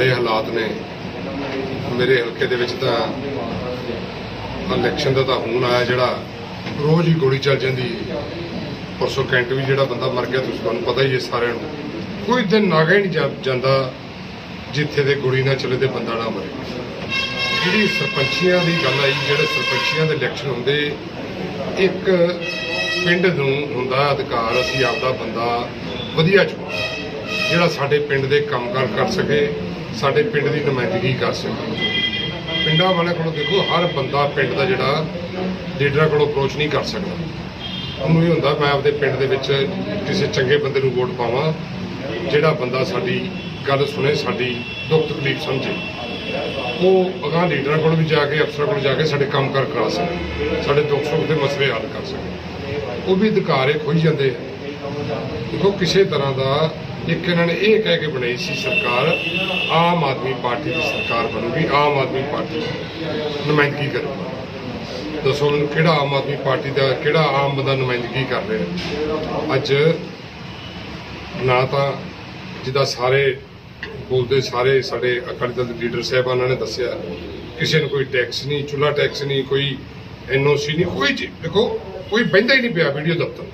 ਮਾੜੇ ਹਾਲਾਤ ਨੇ। ਮੇਰੇ ਹਲਕੇ ਦੇ ਵਿੱਚ ਤਾਂ ਇਲੈਕਸ਼ਨ ਦਾ ਤਾਂ ਹੁਣ ਆਇਆ ਜਿਹੜਾ ਰੋਜ਼ ਹੀ ਗੋਲੀ ਚੱਲ ਜਾਂਦੀ ਹੈ। ਪਰਸੋਂ ਕੈਂਟ ਵੀ ਜਿਹੜਾ ਬੰਦਾ ਮਰ ਗਿਆ, ਤੁਸੀਂ ਤੁਹਾਨੂੰ ਪਤਾ ਹੀ ਹੈ ਸਾਰਿਆਂ ਨੂੰ। ਕੋਈ ਦਿਨ ਨਾਗਾ ਹੀ ਨਹੀਂ ਜਾ- ਜਾਂਦਾ ਜਿੱਥੇ ਦੇ ਗੋਲੀ ਨਾ ਚੱਲੇ ਤੇ ਬੰਦਾ ਨਾ ਮਰੇ। ਜਿਹੜੀ ਸਰਪੰਚੀਆਂ ਦੀ ਗੱਲ ਆਈ, ਜਿਹੜੇ ਸਰਪੰਚੀਆਂ ਦੇ ਇਲੈਕਸ਼ਨ ਹੁੰਦੇ, ਇੱਕ ਪਿੰਡ ਨੂੰ ਹੁੰਦਾ ਅਧਿਕਾਰ, ਅਸੀਂ ਆਪਦਾ ਬੰਦਾ ਵਧੀਆ ਚੁਣੋ ਜਿਹੜਾ ਸਾਡੇ ਪਿੰਡ ਦੇ ਕੰਮਕਾਰ ਕਰ ਸਕੇ ਸਾਡੇ ਪਿੰਡ ਦੀ ਨੁਮਾਇੰਦਗੀ ਕਰ ਸਕੇ ਪਿੰਡਾਂ ਵਾਲਿਆਂ ਕੋਲੋਂ ਦੇਖੋ, ਹਰ ਬੰਦਾ ਪਿੰਡ ਦਾ ਜਿਹੜਾ ਲੀਡਰਾਂ ਕੋਲੋਂ ਅਪਰੋਚ ਨਹੀਂ ਕਰ ਸਕਦਾ। ਉਹਨੂੰ ਇਹ ਹੁੰਦਾ, ਮੈਂ ਆਪਦੇ ਪਿੰਡ ਦੇ ਵਿੱਚ ਕਿਸੇ ਚੰਗੇ ਬੰਦੇ ਨੂੰ ਵੋਟ ਪਾਵਾਂ, ਜਿਹੜਾ ਬੰਦਾ ਸਾਡੀ ਗੱਲ ਸੁਣੇ, ਸਾਡੀ ਦੁੱਖ ਤਕਲੀਫ ਸਮਝੇ। ਉਹ ਅਗਾਂਹ ਲੀਡਰਾਂ ਕੋਲ ਵੀ ਜਾ ਕੇ, ਅਫਸਰਾਂ ਕੋਲ ਜਾ ਕੇ ਸਾਡੇ ਕੰਮ ਕਰ ਕਰਾ ਸਕੇ, ਸਾਡੇ ਦੁੱਖ ਸੁੱਖ ਦੇ ਮਸਲੇ ਹੱਲ ਕਰ ਸਕੇ। ਉਹ ਵੀ ਅਧਿਕਾਰ ਇਹ ਖੋਈ ਜਾਂਦੇ ਆ। ਦੇਖੋ, ਕਿਸੇ ਤਰ੍ਹਾਂ ਦਾ ਇੱਕ ਇਹਨਾਂ ਨੇ ਇਹ ਕਹਿ ਕੇ ਬਣਾਈ ਸੀ ਸਰਕਾਰ, ਆਮ ਆਦਮੀ ਪਾਰਟੀ ਦੀ ਸਰਕਾਰ ਬਣੂਗੀ, ਆਮ ਆਦਮੀ ਪਾਰਟੀ ਨੁਮਾਇੰਦਗੀ ਕਰੂਗੀ। ਦੱਸੋ ਮੈਨੂੰ ਕਿਹੜਾ ਆਮ ਆਦਮੀ ਪਾਰਟੀ ਦਾ, ਕਿਹੜਾ ਆਮ ਬੰਦਾ ਨੁਮਾਇੰਦਗੀ ਕਰ ਰਿਹਾ ਅੱਜ ਨਾ ਤਾਂ ਜਿੱਦਾਂ ਸਾਰੇ ਬੋਲਦੇ, ਸਾਰੇ ਸਾਡੇ ਅਕਾਲੀ ਦਲ ਦੇ ਲੀਡਰ ਸਾਹਿਬਾਨਾਂ ਨੇ ਦੱਸਿਆ, ਕਿਸੇ ਨੂੰ ਕੋਈ ਟੈਕਸ ਨਹੀਂ ਚੁੱਲਾ ਟੈਕਸ ਨਹੀਂ, ਕੋਈ ਐਨਓਸੀ ਨਹੀਂ, ਕੋਈ ਚੀਜ਼ ਦੇਖੋ, ਕੋਈ ਬਹਿੰਦਾ ਹੀ ਨਹੀਂ ਪਿਆ ਵੀਡੀਓ ਦਫ਼ਤਰ।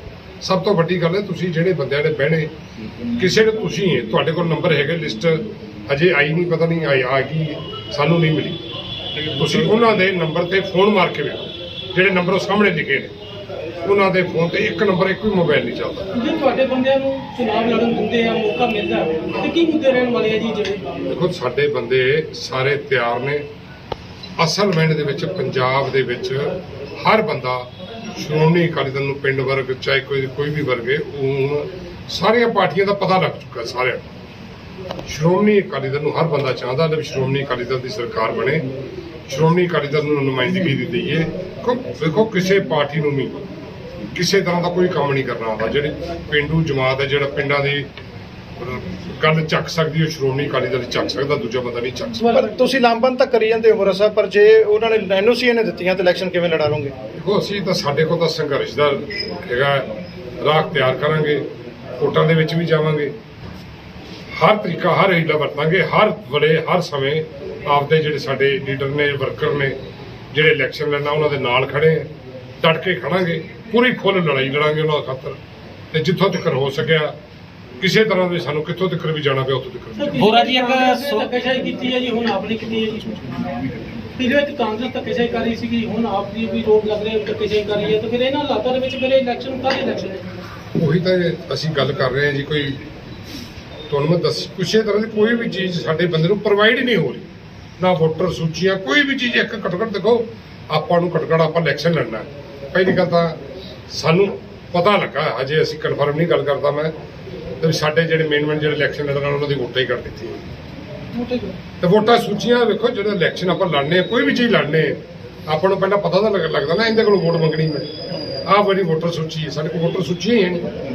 ਸਭ ਤੋਂ ਵੱਡੀ ਗੱਲ ਹੈ ਤੁਸੀਂ ਜਿਹੜੇ ਬੰਦਿਆਂ ਨੇ ਬਹਿਣੇ ਕਿਸੇ ਨੂੰ ਤੁਸੀਂ ਹੈ ਤੁਹਾਡੇ ਕੋਲ ਨੰਬਰ ਹੈਗੇ ਲਿਸਟ ਅਜੇ ਆਈ ਨਹੀਂ ਪਤਾ ਨਹੀਂ ਆਈ ਆ ਗਈ ਸਾਨੂੰ ਨਹੀਂ ਮਿਲੀ। ਤੁਸੀਂ ਉਹਨਾਂ ਦੇ ਨੰਬਰ ਤੇ ਫੋਨ ਮਾਰ ਕੇ ਵੇਖੋ ਜਿਹੜੇ ਨੰਬਰ ਉਹ ਸਾਹਮਣੇ ਲਿਖੇ ਨੇ। ਉਹਨਾਂ ਦੇ ਫੋਨ ਤੇ ਇੱਕ ਨੰਬਰ ਇੱਕ ਵੀ ਮੋਬਾਈਲ ਨਹੀਂ ਚੱਲਦਾ। ਜੇ ਤੁਹਾਡੇ ਬੰਦਿਆਂ ਨੂੰ ਚੁਣਾਵ ਲੜਨ ਦਿੰਦੇ ਆ ਮੌਕਾ ਮਿਲਦਾ ਤੇ ਕੀ ਮੁੱਦੇ ਰਹਿਣ ਵਾਲੇ ਆ ਜੀ ਜਿਹੜੇ? ਦੇਖੋ ਸਾਡੇ ਬੰਦੇ ਸਾਰੇ ਤਿਆਰ ਨੇ। ਅਸਲ ਮੈਂਡ ਦੇ ਵਿੱਚ ਪੰਜਾਬ ਦੇ ਵਿੱਚ ਹਰ ਬੰਦਾ ਸ਼੍ਰੋਮਣੀ ਅਕਾਲੀ ਦਲ ਨੂੰ ਪਿੰਡ ਵਰਗ, ਚਾਹੇ ਕੋਈ ਕੋਈ ਵੀ ਵਰਗ ਹੈ, ਉਹ ਹੁਣ ਸਾਰੀਆਂ ਪਾਰਟੀਆਂ ਦਾ ਪਤਾ ਲੱਗ ਚੁੱਕਾ ਸਾਰਿਆਂ ਨੂੰ। ਸ਼੍ਰੋਮਣੀ ਅਕਾਲੀ ਦਲ ਨੂੰ ਹਰ ਬੰਦਾ ਚਾਹੁੰਦਾ ਹੈ ਵੀ ਸ਼੍ਰੋਮਣੀ ਅਕਾਲੀ ਦਲ ਦੀ ਸਰਕਾਰ ਬਣੇ। ਸ਼੍ਰੋਮਣੀ ਅਕਾਲੀ ਦਲ ਨੂੰ ਨੁਮਾਇੰਦਗੀ ਦਿੱਤੀ ਦਈਏ। ਦੇਖੋ- ਕਿਸੇ ਪਾਰਟੀ ਨੂੰ ਨਹੀਂ। ਕਿਸੇ ਤਰ੍ਹਾਂ ਦਾ ਕੋਈ ਕੰਮ ਨਹੀਂ ਕਰਨਾ ਆਉਂਦਾ। ਜਿਹੜੀ ਪਿੰਡੂ ਜਮਾਤ ਹੈ, ਜਿਹੜਾ ਪਿੰਡਾਂ ਦੀ ਗੱਲ ਚੱਕ ਸਕਦੀ ਹੈ ਸ਼੍ਰੋਮਣੀ ਅਕਾਲੀ ਦਲ ਚੱਕ ਸਕਦਾ ਦੂਜਾ ਬੰਦਾ ਨਹੀਂ ਚੱਕ ਸਕਦਾ। ਪਰ ਤੁਸੀਂ ਲਾਮਬੰਦ ਤਾਂ ਕਰੀ ਜਾਂਦੇ ਹੋ ਮੋਰਾ ਸਾਹਿਬ ਪਰ ਜੇ ਉਹਨਾਂ ਨੇ ਐਨਓਸੀ ਨੇ ਦਿੱਤੀਆਂ ਤਾਂ ਇਲੈਕਸ਼ਨ ਕਿਵੇਂ ਲੜਾ ਲੋਗੇ ਦੇਖੋ ਅਸੀਂ ਤਾਂ ਸਾਡੇ ਕੋਲ ਤਾਂ ਸੰਘਰਸ਼ ਦਾ ਹੈਗਾ ਰਾਹ ਤਿਆਰ ਕਰਾਂਗੇ ਕੋਟਾਂ ਦੇ ਵਿੱਚ ਵੀ ਜਾਵਾਂਗੇ। ਹਰ ਤਰੀਕਾ ਹਰ ਹੀਲਾ ਵਰਤਾਂਗੇ ਹਰ ਵੇਲੇ ਹਰ ਸਮੇਂ ਆਪਦੇ ਜਿਹੜੇ ਸਾਡੇ ਲੀਡਰ ਨੇ ਵਰਕਰ ਨੇ ਜਿਹੜੇ ਇਲੈਕਸ਼ਨ ਲੜਨਾ ਉਹਨਾਂ ਦੇ ਨਾਲ ਖੜੇ ਆ ਡਟ ਕੇ ਖੜਾਂਗੇ ਪੂਰੀ ਫੁੱਲ ਲੜਾਈ ਲੜਾਂਗੇ ਉਹਨਾਂ ਖਾਤਰ। ਤੇ ਜਿੱਥੋਂ ਤੱਕ ਹੋ ਸਕਿਆ ਕਿਸੇ ਤਰ੍ਹਾਂ ਦੇ ਸਾਨੂੰ ਕਿੱਥੋਂ ਤੱਕ ਵੀ ਜਾਣਾ ਪਿਆ ਉੱਥੋਂ ਤੱਕ ਵੀ ਹੋਰਾ ਜੀ, ਇੱਕ ਧੱਕੇਸ਼ਾਹੀ ਕੀਤੀ ਹੈ ਜੀ ਹੁਣ ਆਪ ਨੇ ਕੀਤੀ ਹੈ ਜੀ। ਪਹਿਲੇ ਵਿੱਚ ਕਾਂਗਰਸ ਧੱਕੇਸ਼ਾਹੀ ਕਰ ਰਹੀ ਸੀਗੀ ਹੁਣ ਆਪ ਦੀ ਵੀ ਰੋਡ ਲੱਗ ਰਿਹਾ ਧੱਕੇਸ਼ਾਹੀ ਕਰ ਰਹੀ ਹੈ ਤਾਂ ਫਿਰ ਇਹਨਾਂ ਹਾਲਾਤਾਂ ਦੇ ਵਿੱਚ ਫਿਰ ਇਲੈਕਸ਼ਨ ਕਾਹਦੇ ਇਲੈਕਸ਼ਨ ਹੈ ਉਹੀ ਤਾਂ ਅਸੀਂ ਗੱਲ ਕਰ ਰਹੇ ਹਾਂ ਜੀ ਕੋਈ ਤੁਹਾਨੂੰ ਮੈਂ ਦੱਸ ਕਿਸੇ ਤਰ੍ਹਾਂ ਦੀ ਕੋਈ ਵੀ ਚੀਜ਼ ਸਾਡੇ ਬੰਦੇ ਨੂੰ ਪ੍ਰੋਵਾਈਡ ਹੀ ਨਹੀਂ ਹੋ ਰਹੀ। ਨਾ ਵੋਟਰ ਸੂਚੀਆਂ ਕੋਈ ਵੀ ਚੀਜ਼ ਇੱਕ ਘੱਟੋ ਘੱਟ ਦੇਖੋ ਆਪਾਂ ਨੂੰ ਘੱਟੋ ਘੱਟ ਆਪਾਂ ਇਲੈਕਸ਼ਨ ਲੜਨਾ ਹੈ। ਪਹਿਲੀ ਗੱਲ ਤਾਂ ਸਾਨੂੰ ਪਤਾ ਲੱਗਾ ਅਜੇ ਅਸੀਂ ਕਨਫਰਮ ਨਹੀਂ ਗੱਲ ਕਰਦਾ ਮੈਂ। ਤੇ ਸਾਡੇ ਜਿਹੜੇ ਮੇਨ ਮੇਨ ਜਿਹੜੇ ਇਲੈਕਸ਼ਨ ਲੜਨ ਉਹਨਾਂ ਦੀ ਵੋਟਾਂ ਹੀ ਕਰ ਦਿੱਤੀ ਤੇ ਵੋਟਾਂ ਸੂਚੀਆਂ ਵੇਖੋ ਜਿਹੜਾ ਇਲੈਕਸ਼ਨ ਆਪਾਂ ਲੜਨੇ ਆ ਕੋਈ ਵੀ ਚੀਜ਼ ਲੜਨੇ ਆ ਆਪਾਂ ਨੂੰ ਪਹਿਲਾਂ ਪਤਾ ਤਾਂ ਲੱਗ- ਲੱਗਦਾ ਨਾ ਇਹਦੇ ਕੋਲ ਵੋਟ ਮੰਗਣੀ ਮੈਂ। ਆਹ ਬੜੀ ਵੋਟਰ ਸੂਚੀ ਹੈ ਸਾਡੇ ਕੋਲ ਵੋਟਰ ਸੂਚੀ ਹੀ ਨਹੀਂ।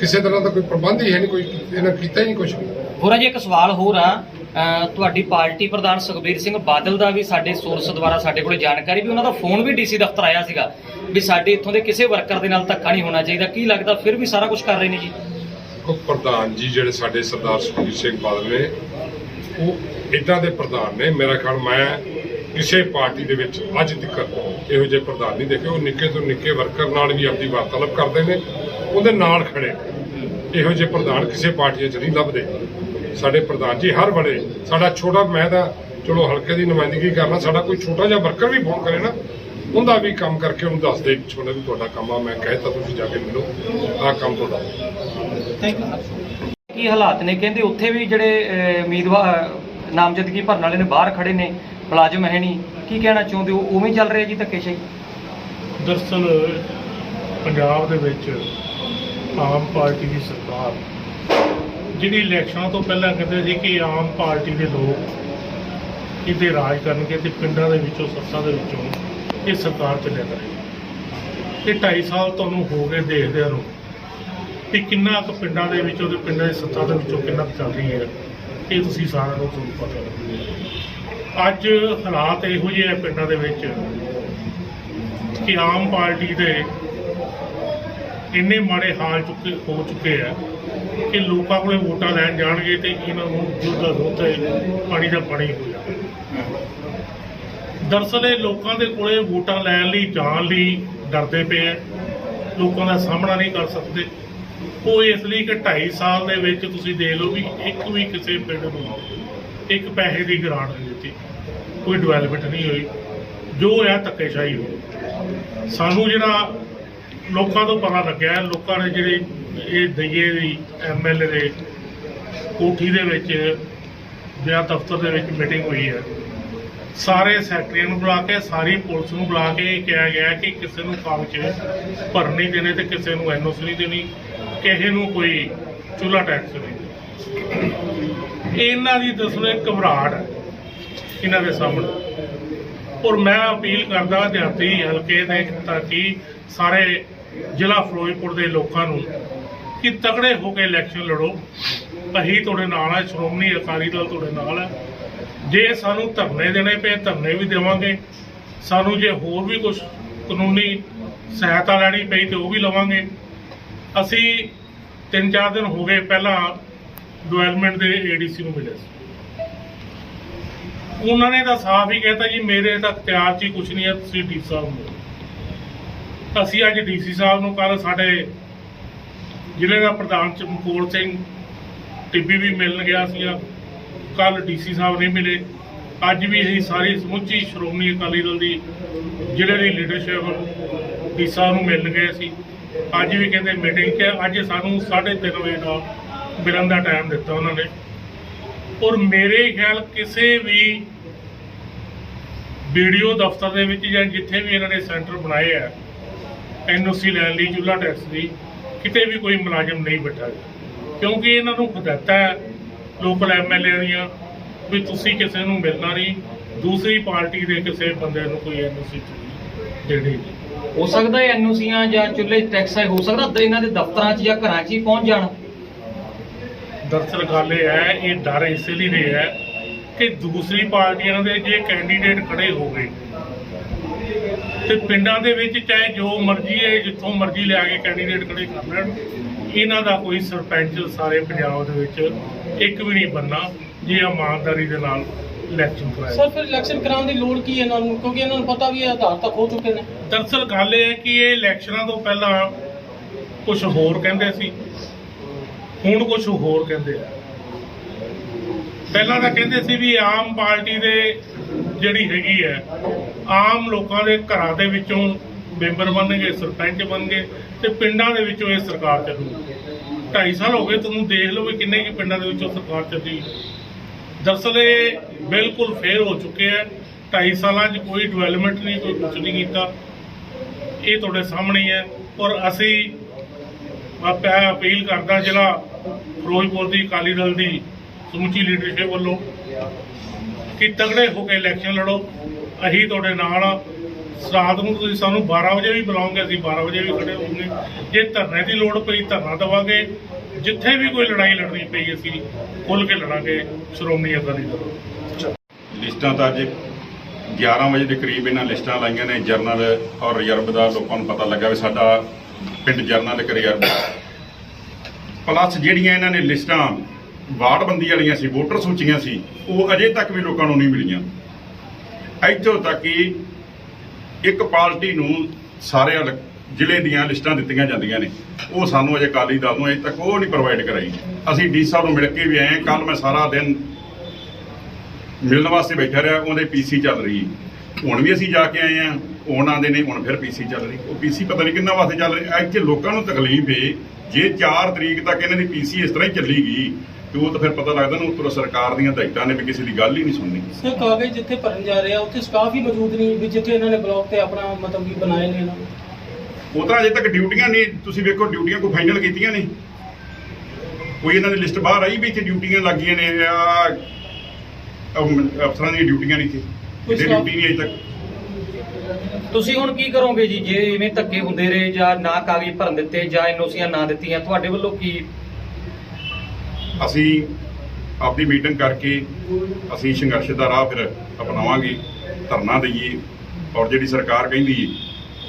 ਕਿਸੇ ਤਰ੍ਹਾਂ ਦਾ ਕੋਈ ਪ੍ਰਬੰਧ ਹੀ ਹੈ ਨਹੀਂ ਕੋਈ ਇਹਨਾਂ ਕੀਤਾ ਹੀ ਨਹੀਂ ਕੁਝ ਹੋਰਾ ਜੀ ਇੱਕ ਸਵਾਲ ਹੋਰ ਆ ਤੁਹਾਡੀ ਪਾਰਟੀ ਪ੍ਰਧਾਨ ਸੁਖਬੀਰ ਸਿੰਘ ਬਾਦਲ ਦਾ ਵੀ ਸਾਡੇ ਸੋਰਸ ਦੁਆਰਾ ਸਾਡੇ ਕੋਲੇ ਜਾਣਕਾਰੀ ਵੀ ਉਹਨਾਂ ਦਾ ਫੋਨ ਵੀ ਡੀਸੀ ਦਫ਼ਤਰ ਆਇਆ ਸੀਗਾ ਵੀ ਸਾਡੇ ਇੱਥੋਂ ਦੇ ਕਿਸੇ ਵਰਕਰ ਦੇ ਨਾਲ ਧੱਕਾ ਨਹੀਂ ਹੋਣਾ ਚਾਹੀਦਾ ਕੀ ਲੱਗਦਾ ਫਿਰ ਵੀ ਸਾਰਾ ਕੁਝ ਕਰ ਰਹੇ ਨੇ ਜੀ? ਦੇਖੋ ਪ੍ਰਧਾਨ ਜੀ ਜਿਹੜੇ ਸਾਡੇ ਸਰਦਾਰ ਸੁਖਬੀਰ ਸਿੰਘ ਬਾਦਲ ਨੇ, ਉਹ ਇਦਾਂ ਦੇ ਪ੍ਰਧਾਨ ਨੇ। ਮੇਰਾ ਖਿਆਲ ਮੈਂ ਕਿਸੇ ਪਾਰਟੀ ਦੇ ਵਿੱਚ ਅੱਜ ਤੱਕ ਇਹੋ ਜਿਹੇ ਪ੍ਰਧਾਨ ਨਹੀਂ ਦੇਖੇ। ਉਹ ਨਿੱਕੇ ਤੋਂ ਨਿੱਕੇ ਵਰਕਰ ਨਾਲ ਵੀ ਆਪਣੀ ਵਾਰਤਾਲਾਪ ਕਰਦੇ ਨੇ। ਉਹਦੇ ਨਾਲ ਖੜੇ ਇਹੋ ਜਿਹੇ ਪ੍ਰਧਾਨ ਕਿਸੇ ਪਾਰਟੀ 'ਚ ਨਹੀਂ ਲੱਭਦੇ। ਸਾਡੇ ਪ੍ਰਧਾਨ ਜੀ ਹਰ ਵੇਲੇ ਸਾਡਾ ਛੋਟਾ, ਮੈਂ ਤਾਂ ਚਲੋ ਹਲਕੇ ਦੀ ਨੁਮਾਇੰਦਗੀ ਕਰਨਾ, ਸਾਡਾ ਕੋਈ ਛੋਟਾ ਜਿਹਾ ਵਰਕਰ ਵੀ ਫੋਨ ਕਰੇ ਨਾ, ਉਹਦਾ ਵੀ ਕੰਮ ਕਰਕੇ ਉਹਨੂੰ ਦੱਸ ਦੇ ਛੋਟਾ ਵੀ ਤੁਹਾਡਾ ਕੰਮ ਆ, ਮੈਂ ਕਹਿਤਾ ਤੁਸੀਂ ਜਾ ਕੇ ਮਿਲੋ, ਆਹ ਕੰਮ ਤੁਹਾਡਾ। ਥੈਂਕ ਯੂ ਕੀ ਹਾਲਾਤ ਨੇ? ਕਹਿੰਦੇ ਉੱਥੇ ਵੀ ਜਿਹੜੇ ਉਮੀਦਵਾਰ ਨਾਮਜ਼ਦਗੀ ਭਰਨ ਵਾਲੇ ਨੇ ਬਾਹਰ ਖੜੇ ਨੇ, ਮੁਲਾਜ਼ਮ ਹੈ ਨਹੀਂ। ਕੀ ਕਹਿਣਾ ਚਾਹੁੰਦੇ ਹੋ? ਉਵੇਂ ਚੱਲ ਰਿਹਾ ਜੀ ਧੱਕੇਸ਼ਾਹੀ? ਦਰਅਸਲ ਪੰਜਾਬ ਦੇ ਵਿੱਚ ਆਮ ਪਾਰਟੀ ਦੀ ਸਰਕਾਰ, ਜਿਹੜੀ ਇਲੈਕਸ਼ਨਾਂ ਤੋਂ ਪਹਿਲਾਂ ਕਹਿੰਦੇ ਸੀ ਕਿ ਆਮ ਪਾਰਟੀ ਦੇ ਲੋਕ ਇਹਦੇ ਰਾਜ ਕਰਨਗੇ ਤੇ ਪਿੰਡਾਂ ਦੇ ਵਿੱਚੋਂ ਸੱਤਾਂ ਦੇ ਵਿੱਚੋਂ ਇਹ ਸਰਕਾਰ ਚੱਲਿਆ ਕਰੇਗੀ ਇਹ 2.5 ਸਾਲ ਤੁਹਾਨੂੰ ਹੋ ਗਏ ਦੇਖਦਿਆਂ ਨੂੰ ਕਿ ਕਿੰਨਾ ਕੁ ਪਿੰਡਾਂ ਦੇ ਵਿੱਚੋਂ ਤੇ ਪਿੰਡਾਂ ਦੀ ਸੱਤਾ ਦੇ ਵਿੱਚੋਂ ਕਿੰਨਾ ਕੁ ਚੱਲ ਰਹੀ ਹੈ? ਇਹ ਤੁਸੀਂ ਸਾਰਿਆਂ ਨੂੰ ਤੁਹਾਨੂੰ ਪਤਾ ਲੱਗੂਗਾ। ਅੱਜ ਹਾਲਾਤ ਇਹੋ ਜਿਹੇ ਆ ਪਿੰਡਾਂ ਦੇ ਵਿੱਚ ਕਿ ਆਮ ਪਾਰਟੀ ਦੇ ਇੰਨੇ ਮਾੜੇ ਹਾਲ ਚੁੱਕੇ ਹੋ ਚੁੱਕੇ ਆ ਕਿ ਲੋਕਾਂ ਕੋਲੇ ਵੋਟਾਂ ਲੈਣ ਜਾਣਗੇ ਤੇ ਇਹਨਾਂ ਨੂੰ ਦੁੱਧ ਦਾ ਦੁੱਧ ਤੇ ਪਾਣੀ ਦਾ ਪਾਣੀ ਹੋ ਜਾਵੇ। ਦਰਅਸਲ ਇਹ ਲੋਕਾਂ ਦੇ ਕੋਲੇ ਵੋਟਾਂ ਲੈਣ ਲਈ, ਜਾਣ ਲਈ ਡਰਦੇ ਪਏ ਆ। ਲੋਕਾਂ ਦਾ ਸਾਹਮਣਾ ਨਹੀਂ ਕਰ ਸਕਦੇ। ਉਹ ਇਸ ਲਈ ਕਿ 2.5 ਸਾਲ ਦੇ ਵਿੱਚ ਤੁਸੀਂ ਦੇਖ ਲਓ ਵੀ ਇੱਕ ਵੀ ਕਿਸੇ ਪਿੰਡ ਨੂੰ ਇੱਕ ਪੈਸੇ ਦੀ ਗ੍ਰਾਂਟ ਨਹੀਂ ਦਿੱਤੀ। ਕੋਈ ਡਿਵੈਲਪਮੈਂਟ ਨਹੀਂ ਹੋਈ। ਜੋ ਹੋਇਆ ਧੱਕੇਸ਼ਾਹੀ ਹੋਈ। ਸਾਨੂੰ ਜਿਹੜਾ ਲੋਕਾਂ ਤੋਂ ਪਤਾ ਲੱਗਿਆ, ਲੋਕਾਂ ਨੇ ਜਿਹੜੇ ਇਹ ਦਈਏ ਦੀ ਐਮਐਲਏ ਦੇ ਕੋਠੀ ਦੇ ਵਿੱਚ ਜਾਂ ਦਫ਼ਤਰ ਦੇ ਵਿੱਚ ਮੀਟਿੰਗ ਹੋਈ ਹੈ। ਸਾਰੇ ਸੈਕਟਰੀਆਂ ਨੂੰ ਬੁਲਾ ਕੇ, ਸਾਰੀ ਪੁਲਿਸ ਨੂੰ ਬੁਲਾ ਕੇ ਇਹ ਕਿਹਾ ਗਿਆ ਕਿ ਕਿਸੇ ਨੂੰ ਕਾਗਜ਼ ਭਰਨ ਨਹੀਂ ਦੇਣੇ ਤੇ ਕਿਸੇ ਨੂੰ ਐਨਓਸੀ ਨਹੀਂ ਦੇਣੀ। ਕਿਸੇ ਨੂੰ ਕੋਈ ਚੁੱਲਾ ਟੈਕਸ ਨਹੀਂ। ਇਹਨਾਂ ਦੀ ਦੱਸੋ ਘਬਰਾਹਟ ਇਹਨਾਂ ਦੇ ਸਾਹਮਣੇ। ਔਰ ਮੈਂ ਅਪੀਲ ਕਰਦਾ ਦਿਹਾਤੀ ਹਲਕੇ ਦੇ ਤਾਂ ਕਿ ਸਾਰੇ ਜ਼ਿਲ੍ਹਾ ਫਿਰੋਜ਼ਪੁਰ ਦੇ ਲੋਕਾਂ ਨੂੰ ਕਿ ਤਕੜੇ ਹੋ ਕੇ ਇਲੈਕਸ਼ਨ ਲੜੋ। ਅਸੀਂ ਤੁਹਾਡੇ ਨਾਲ ਹੈ, ਸ਼੍ਰੋਮਣੀ ਅਕਾਲੀ ਦਲ ਤੁਹਾਡੇ ਨਾਲ ਹੈ। ਜੇ ਸਾਨੂੰ ਧਰਨੇ ਦੇਣੇ ਪਏ, ਧਰਨੇ ਵੀ ਦੇਵਾਂਗੇ। ਸਾਨੂੰ ਜੇ ਹੋਰ ਵੀ ਕੁਝ ਕਾਨੂੰਨੀ ਸਹਾਇਤਾ ਲੈਣੀ ਪਈ ਤੇ ਉਹ ਵੀ ਲਵਾਂਗੇ। ਅਸੀਂ ਤਿੰਨ ਚਾਰ ਦਿਨ ਹੋ ਗਏ ਪਹਿਲਾਂ ਡਿਵੈਲਪਮੈਂਟ ਦੇ ਏਡੀਸੀ ਨੂੰ ਮਿਲੇ ਸੀ। ਉਹਨਾਂ ਨੇ ਤਾਂ ਸਾਫ਼ ਹੀ ਕਹਿਤਾ ਜੀ, ਮੇਰੇ ਤਾਂ ਇਖਤਿਆਰ 'ਚ ਹੀ ਕੁਝ ਨਹੀਂ ਹੈ, ਤੁਸੀਂ ਡੀ ਸਾਹਿਬ ਨੂੰ ਮਿਲੋ। ਅਸੀਂ ਅੱਜ ਡੀਸੀ ਸਾਹਿਬ ਨੂੰ ਕੱਲ ਸਾਡੇ ਜ਼ਿਲ੍ਹੇ ਦਾ ਪ੍ਰਧਾਨ ਚਮਕੌਰ ਸਿੰਘ ਟਿੱਬੀ ਵੀ ਮਿਲਣ ਗਿਆ ਸੀਗਾ। ਕੱਲ ਡੀਸੀ ਸਾਹਿਬ ਨਹੀਂ ਮਿਲੇ। ਅੱਜ ਵੀ ਅਸੀਂ ਸਾਰੀ ਸਮੁੱਚੀ ਸ਼੍ਰੋਮਣੀ ਅਕਾਲੀ ਦਲ ਦੀ ਜ਼ਿਲ੍ਹੇ ਦੀ ਲੀਡਰਸ਼ਿਪ ਡੀ ਸਾਹਿਬ ਨੂੰ ਮਿਲਣ ਗਏ ਸੀ। ਅੱਜ ਵੀ ਕਹਿੰਦੇ ਮੀਟਿੰਗ 'ਚ ਹੈ। ਅੱਜ ਸਾਨੂੰ 3:30 ਵਜੇ ਦਾ ਮਿਲਣ ਦਾ ਟਾਈਮ ਦਿੱਤਾ ਉਹਨਾਂ ਨੇ। ਔਰ ਮੇਰੇ ਖਿਆਲ ਕਿਸੇ ਵੀ ਵੀਡੀਓ ਦਫ਼ਤਰ ਦੇ ਵਿੱਚ ਜਾਂ ਜਿੱਥੇ ਵੀ ਇਹਨਾਂ ਨੇ ਸੈਂਟਰ ਬਣਾਏ ਆ ਐਨਓਸੀ ਲੈਣ ਲਈ ਚੁੱਲਾ ਟੈਕਸ ਦੀ, ਕਿਤੇ ਵੀ ਕੋਈ ਮੁਲਾਜ਼ਮ ਨਹੀਂ ਬੈਠਾ। ਕਿਉਂਕਿ ਇਹਨਾਂ ਨੂੰ ਹਦਾਇਤਾਂ ਹੈ, ਲੋਕਲ ਐਮਐਲਏ ਦੀਆਂ, ਵੀ ਤੁਸੀਂ ਕਿਸੇ ਨੂੰ ਮਿਲਣਾ ਨਹੀਂ, ਦੂਸਰੀ ਪਾਰਟੀ ਦੇ ਕਿਸੇ ਬੰਦੇ ਨੂੰ ਕੋਈ ਐਨਓਸੀ ਦੇਣੀ ਨਹੀਂ। ਹੋ ਸਕਦਾ ਹੈ ਐਨਓਸੀਆਂ ਜਾਂ ਚੁੱਲ੍ਹੇ ਟੈਕਸ ਹੈ ਹੋ ਸਕਦਾ ਦ- ਇਹਨਾਂ ਦੇ ਦਫ਼ਤਰਾਂ 'ਚ ਜਾਂ ਘਰਾਂ 'ਚ ਹੀ ਪਹੁੰਚ ਜਾਣ। ਦਰਅਸਲ ਗੱਲ ਇਹ ਹੈ, ਇਹ ਡਰ ਇਸੇ ਲਈ ਰਿਹਾ ਹੈ ਕਿ ਦੂਸਰੀ ਪਾਰਟੀਆਂ ਦੇ ਜੇ ਕੈਂਡੀਡੇਟ ਖੜੇ ਹੋ ਗਏ ਤੇ ਪਿੰਡਾਂ ਦੇ ਵਿੱਚ ਚਾਹੇ ਜੋ ਮਰਜ਼ੀ ਹੈ ਜਿੱਥੋਂ ਮਰਜ਼ੀ ਲਿਆ ਕੇ ਕੈਂਡੀਡੇਟ ਖੜੇ ਕਰ ਲੈਣ, ਇਹਨਾਂ ਦਾ ਕੋਈ ਸਰਪੰਚ ਸਾਰੇ ਪੰਜਾਬ ਦੇ ਵਿੱਚ ਇੱਕ ਵੀ ਨਹੀਂ ਬੰਨਾ ਜੇ ਇਮਾਨਦਾਰੀ ਦੇ ਨਾਲ ਇਲੈਕਸ਼ਨ ਕਰਾਇਆ ਸਰ ਫਿਰ ਇਲੈਕਸ਼ਨ ਕਰਾਉਣ ਦੀ ਲੋੜ ਕੀ ਹੈ ਇਹਨਾਂ ਨੂੰ? ਕਿਉਂਕਿ ਇਹਨਾਂ ਨੂੰ ਪਤਾ ਵੀ ਹੈ ਆਧਾਰ ਤੱਕ ਹੋ ਚੁੱਕੇ ਨੇ। ਦਰਅਸਲ ਗੱਲ ਇਹ ਹੈ ਕਿ ਇਹ ਇਲੈਕਸ਼ਨਾਂ ਤੋਂ ਪਹਿਲਾਂ ਕੁਝ ਹੋਰ ਕਹਿੰਦੇ ਸੀ। ਹੁਣ ਕੁਝ ਹੋਰ ਕਹਿੰਦੇ ਆ। ਪਹਿਲਾਂ ਤਾਂ ਕਹਿੰਦੇ ਸੀ ਵੀ ਆਮ ਪਾਰਟੀ ਦੇ ਜਿਹੜੀ ਹੈਗੀ ਹੈ ਆਮ ਲੋਕਾਂ ਦੇ ਘਰਾਂ ਦੇ ਵਿੱਚੋਂ ਮੈਂਬਰ ਬਣਨਗੇ ਸਰਪੰਚ ਬਣਨਗੇ ਤੇ ਪਿੰਡਾਂ ਦੇ ਵਿੱਚੋਂ ਇਹ ਸਰਕਾਰ ਚੱਲੂ 2.5 ਸਾਲ ਹੋ ਗਏ ਤੁਹਾਨੂੰ ਦੇਖ ਲਓ ਵੀ ਕਿੰਨੇ ਕੀ ਪਿੰਡਾਂ ਦੇ ਵਿੱਚੋਂ ਸਰਕਾਰ ਚੱਲੀ। ਦਰਅਸਲ ਇਹ ਬਿਲਕੁਲ ਫੇਲ ਹੋ ਚੁੱਕੇ ਹੈ 2.5 ਸਾਲਾਂ 'ਚ ਕੋਈ ਡਿਵੈਲਪਮੈਂਟ ਨਹੀਂ, ਕੋਈ ਕੁਝ ਨਹੀਂ ਕੀਤਾ। ਇਹ ਤੁਹਾਡੇ ਸਾਹਮਣੇ ਹੀ ਹੈ। ਔਰ ਅਸੀਂ ਮੈਂ ਅਪੀਲ ਕਰਦਾ ਜ਼ਿਲ੍ਹਾ ਫਿਰੋਜ਼ਪੁਰ ਦੀ, ਅਕਾਲੀ ਦਲ ਦੀ, ਸਮੁੱਚੀ ਲੀਡਰਸ਼ਿਪ ਵੱਲੋਂ ਕਿ ਤਗੜੇ ਹੋ ਕੇ ਇਲੈਕਸ਼ਨ ਲੜੋ। ਅਸੀਂ ਤੁਹਾਡੇ ਨਾਲ ਆ। ਰਾਤ ਨੂੰ ਤੁਸੀਂ ਸਾਨੂੰ 12 ਵਜੇ ਵੀ ਬੁਲਾਓਗੇ, ਅਸੀਂ 12 ਵਜੇ ਵੀ ਖੜੇ ਹੋਵਾਂਗੇ। ਜੇ ਧਰਨੇ ਦੀ ਲੋੜ ਪਈ, ਧਰਨਾ ਦੇਵਾਂਗੇ। ਜਿੱਥੇ ਵੀ ਕੋਈ ਲੜਾਈ ਲੜਨੀ ਪਈ, ਅਸੀਂ ਖੁੱਲ ਕੇ ਲੜਾਂਗੇ ਸ਼੍ਰੋਮਣੀ ਅਕਾਲੀ ਦਲ। ਲਿਸਟਾਂ ਤਾਂ ਅੱਜ 11 ਵਜੇ ਦੇ ਕਰੀਬ ਇਹਨਾਂ ਲਿਸਟਾਂ ਲਾਈਆਂ ਨੇ ਜਰਨਲ ਔਰ ਰਿਜ਼ਰਵ ਦਾ, ਲੋਕਾਂ ਨੂੰ ਪਤਾ ਲੱਗਾ ਵੀ ਸਾਡਾ ਪਿੰਡ ਜਰਨਲ ਇੱਕ ਰਿਜ਼ਰਵ ਪਲੱਸ ਜਿਹੜੀਆਂ ਇਹਨਾਂ ਨੇ ਲਿਸਟਾਂ ਵਾਰਡਬੰਦੀ ਵਾਲੀਆਂ ਸੀ, ਵੋਟਰ ਸੂਚੀਆਂ ਸੀ, ਉਹ ਅਜੇ ਤੱਕ ਵੀ ਲੋਕਾਂ ਨੂੰ ਨਹੀਂ ਮਿਲੀਆਂ। ਇੱਥੋਂ ਤੱਕ ਕਿ ਇੱਕ ਪਾਰਟੀ ਨੂੰ ਸਾਰੇ ਜ਼ਿਲ੍ਹੇ ਦੀਆਂ ਲਿਸਟਾਂ ਦਿੱਤੀਆਂ ਜਾਂਦੀਆਂ ਨੇ। ਉਹ ਸਾਨੂੰ ਅਜੇ ਅਕਾਲੀ ਦਲ ਨੂੰ ਅਜੇ ਤੱਕ ਉਹ ਨਹੀਂ ਪ੍ਰੋਵਾਈਡ ਕਰਾਈ। ਅਸੀਂ ਡੀ ਸਾਹਿਬ ਨੂੰ ਮਿਲ ਕੇ ਵੀ ਆਏ ਕੱਲ ਮੈਂ ਸਾਰਾ ਦਿਨ ਮਿਲਣ ਵਾਸਤੇ ਬੈਠਾ ਰਿਹਾ ਉਹਦੇ ਪੀਸੀ ਚੱਲ ਰਹੀ ਹੁਣ ਵੀ ਅਸੀਂ ਜਾ ਕੇ ਆਏ ਆ ਹੁਣ ਆਉਂਦੇ ਨੇ ਹੁਣ ਫਿਰ ਪੀਸੀ ਚੱਲ ਰਹੀ। ਉਹ ਪੀਸੀ ਪਤਾ ਨਹੀਂ ਕਿੰਨਾ ਵਾਸਤੇ ਚੱਲ ਰਹੀ। ਇੱਥੇ ਲੋਕਾਂ ਨੂੰ ਤਕਲੀਫ ਏ ਜੇ 4 ਤਰੀਕ ਤੱਕ ਇਹਨਾਂ ਦੀ ਪੀਸੀ ਇਸ ਤਰ੍ਹਾਂ ਹੀ ਚੱਲੀ ਗਈ ਤੇ ਉਹ ਤਾਂ ਫਿਰ ਪਤਾ ਲੱਗਦਾ ਨਾ ਉੱਪਰੋਂ ਸਰਕਾਰ ਦੀਆਂ ਹਦਾਇਤਾਂ ਨੇ ਵੀ ਕਿਸੇ ਦੀ ਗੱਲ ਹੀ ਨਹੀਂ ਸੁਣਨੀ। ਸਰ ਕਾਗਜ਼ ਜਿੱਥੇ ਭਰਨ ਜਾ ਰਹੇ ਆ ਉੱਥੇ ਸਟਾਫ ਹੀ ਮੌਜੂਦ ਨਹੀਂ ਵੀ ਜਿੱਥੇ ਇਹਨਾਂ ਨੇ ਬਲੌਕ ਤੇ ਆਪਣਾ ਮਤਲਬ ਕਿ ਬਣਾਏ ਨੇ ਇਹਨਾਂ ਨੇ। ਉਹ ਤਾਂ ਅਜੇ ਤੱਕ ਡਿਊਟੀਆਂ ਨਹੀਂ ਤੁਸੀਂ ਵੇਖੋ ਡਿਊਟੀਆਂ ਕੋਈ ਫਾਈਨਲ ਕੀਤੀਆਂ ਨੇ ਕੋਈ ਇਹਨਾਂ ਦੀ ਲਿਸਟ ਬਾਹਰ ਆਈ ਵੀ ਇੱਥੇ ਡਿਊਟੀਆਂ ਲੱਗੀਆਂ ਨੇ ਆ ਅਫਸਰਾਂ ਦੀਆਂ ਡਿਊਟੀਆਂ ਨਹੀਂ ਇੱਥੇ ਕਿਤੇ ਡਿਊਟੀ ਨਹੀਂ ਅਜੇ ਤੱਕ। ਤੁਸੀਂ ਹੁਣ ਕੀ ਕਰੋਗੇ ਜੀ? ਜੇ ਇਵੇਂ ਧੱਕੇ ਹੁੰਦੇ ਰਹੇ ਜਾਂ ਨਾ ਕਾਗਜ਼ ਭਰਨ ਦਿੱਤੇ ਜਾਂ ਐਨਓਸੀਆਂ ਨਾ ਦਿੱਤੀਆਂ ਤੁਹਾਡੇ ਵੱਲੋਂ ਕੀ? ਅਸੀਂ ਆਪਣੀ ਮੀਟਿੰਗ ਕਰਕੇ ਅਸੀਂ ਸੰਘਰਸ਼ ਦਾ ਰਾਹ ਫਿਰ ਅਪਣਾਵਾਂਗੇ ਧਰਨਾ ਦਈਏ ਔਰ ਜਿਹੜੀ ਸਰਕਾਰ ਕਹਿੰਦੀ ਹੈ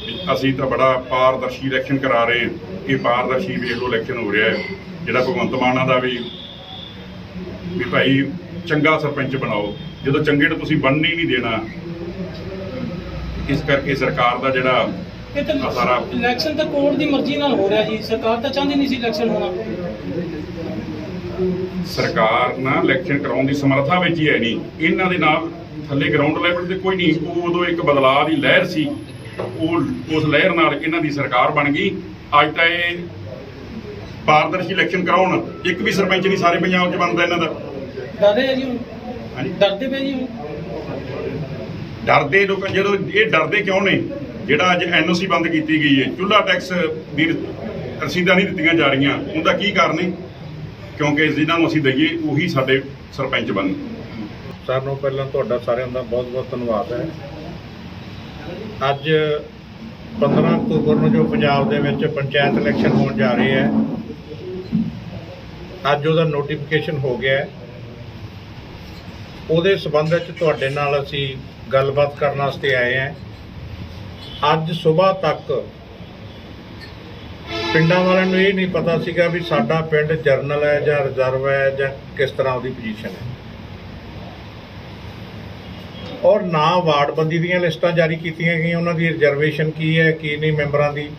ਵੀ ਅਸੀਂ ਤਾਂ ਬੜਾ ਪਾਰਦਰਸ਼ੀ ਇਲੈਕਸ਼ਨ ਕਰਾ ਰਹੇ ਹਾਂ ਕਿ ਪਾਰਦਰਸ਼ੀ ਵੇਖ ਲਓ ਇਲੈਕਸ਼ਨ ਹੋ ਰਿਹਾ ਹੈ। ਜਿਹੜਾ ਭਗਵੰਤ ਮਾਨਾ ਦਾ ਵੀ ਵੀ ਭਾਈ ਚੰਗਾ ਸਰਪੰਚ ਬਣਾਓ। ਜਦੋਂ ਚੰਗੇ ਨੂੰ ਤੁਸੀਂ ਬਣਨ ਹੀ ਨਹੀਂ ਦੇਣਾ ਇਸ ਕਰਕੇ ਸਰਕਾਰ ਦਾ ਜਿਹੜਾ ਇਹ ਤਾਂ ਸਾਰਾ- ਇਲੈਕਸ਼ਨ ਤਾਂ ਕੋਰਟ ਦੀ ਮਰਜ਼ੀ ਨਾਲ ਹੋ ਰਿਹਾ ਜੀ। ਸਰਕਾਰ ਤਾਂ ਚਾਹੁੰਦੀ ਨਹੀਂ ਸੀ ਇਲੈਕਸ਼ਨ ਹੋਣਾ। ਸਰਕਾਰ ਨਾ ਇਲੈਕਸ਼ਨ ਕਰਾਉਣ ਦੀ ਸਮਰੱਥਾ ਵਿੱਚ ਹੀ ਹੈ ਨਹੀਂ। ਇਹਨਾਂ ਦੇ ਨਾਲ ਥੱਲੇ ਗਰਾਊਂਡ ਲੈਵਲ ਤੇ ਕੋਈ ਨਹੀਂ। ਉਹ ਉਦੋਂ ਇੱਕ ਬਦਲਾਅ ਦੀ ਲਹਿਰ ਸੀ। ਉਹ ਉਸ ਲਹਿਰ ਨਾਲ ਇਹਨਾਂ ਦੀ ਸਰਕਾਰ ਬਣ ਗਈ। ਅੱਜ ਤਾਂ ਇਹ ਪਾਰਦਰਸ਼ੀ ਇਲੈਕਸ਼ਨ ਕਰਾਉਣ ਇੱਕ ਵੀ ਸਰਪੰਚ ਨਹੀਂ ਸਾਰੇ ਪੰਜਾਬ 'ਚ ਬਣਦਾ ਇਹਨਾਂ ਦਾ। ਡਰੇ ਆ ਜੀ ਹੁਣ। ਹਾਂਜੀ। ਡਰਦੇ ਪਏ ਜੀ ਹੁਣ। ਡਰਦੇ ਲੋਕ ਜਦੋਂ ਇਹ ਡਰਦੇ ਕਿਉਂ ਨੇ? ਜਿਹੜਾ ਅੱਜ ਐਨਓਸੀ ਬੰਦ ਕੀਤੀ ਗਈ ਹੈ ਚੁੱਲ੍ਹਾ ਟੈਕਸ ਦੀ ਰਸੀਦਾਂ ਨਹੀਂ ਦਿੱਤੀਆਂ ਜਾ ਰਹੀਆਂ। ਉਹਦਾ ਕੀ ਕਾਰਨ ਹੈ? ਕਿਉਂਕਿ ਜਿਨ੍ਹਾਂ ਨੂੰ ਅਸੀਂ ਦਈਏ ਉਹੀ ਸਾਡੇ ਸਰਪੰਚ ਬਣਨ ਸਾਰਿਆਂ ਨੂੰ ਪਹਿਲਾਂ ਤੁਹਾਡਾ ਸਾਰਿਆਂ ਦਾ ਬਹੁਤ-ਬਹੁਤ ਧੰਨਵਾਦ ਹੈ। ਅੱਜ 15 ਅਕਤੂਬਰ ਨੂੰ ਜੋ ਪੰਜਾਬ ਦੇ ਵਿੱਚ ਪੰਚਾਇਤ ਇਲੈਕਸ਼ਨ ਹੋਣ ਜਾ ਰਹੇ ਹੈ ਅੱਜ ਉਹਦਾ ਨੋਟੀਫਿਕੇਸ਼ਨ ਹੋ ਗਿਆ ਹੈ। ਉਹਦੇ ਸਬੰਧ ਵਿੱਚ ਤੁਹਾਡੇ ਨਾਲ ਅਸੀਂ ਗੱਲਬਾਤ ਕਰਨ ਵਾਸਤੇ ਆਏ ਹਾਂ। ਅੱਜ ਸਵੇਰ ਤੱਕ ਪਿੰਡਾਂ ਵਾਲਿਆਂ ਨੂੰ ਇਹ ਨਹੀਂ ਪਤਾ ਸੀਗਾ ਵੀ ਸਾਡਾ ਪਿੰਡ ਜਰਨਲ ਹੈ ਜਾਂ ਰਿਜ਼ਰਵ ਹੈ ਜਾਂ ਕਿਸ ਤਰ੍ਹਾਂ ਉਹਦੀ ਪੋਜੀਸ਼ਨ ਹੈ। ਔਰ ਨਾ ਵਾਰਡਬੰਦੀ ਦੀਆਂ ਲਿਸਟਾਂ ਜਾਰੀ ਕੀਤੀਆਂ ਗਈਆਂ, ਉਹਨਾਂ ਦੀ ਰਿਜ਼ਰਵੇਸ਼ਨ ਕੀ ਹੈ, ਕੀ ਨਹੀਂ ਮੈਂਬਰਾਂ ਦੀ।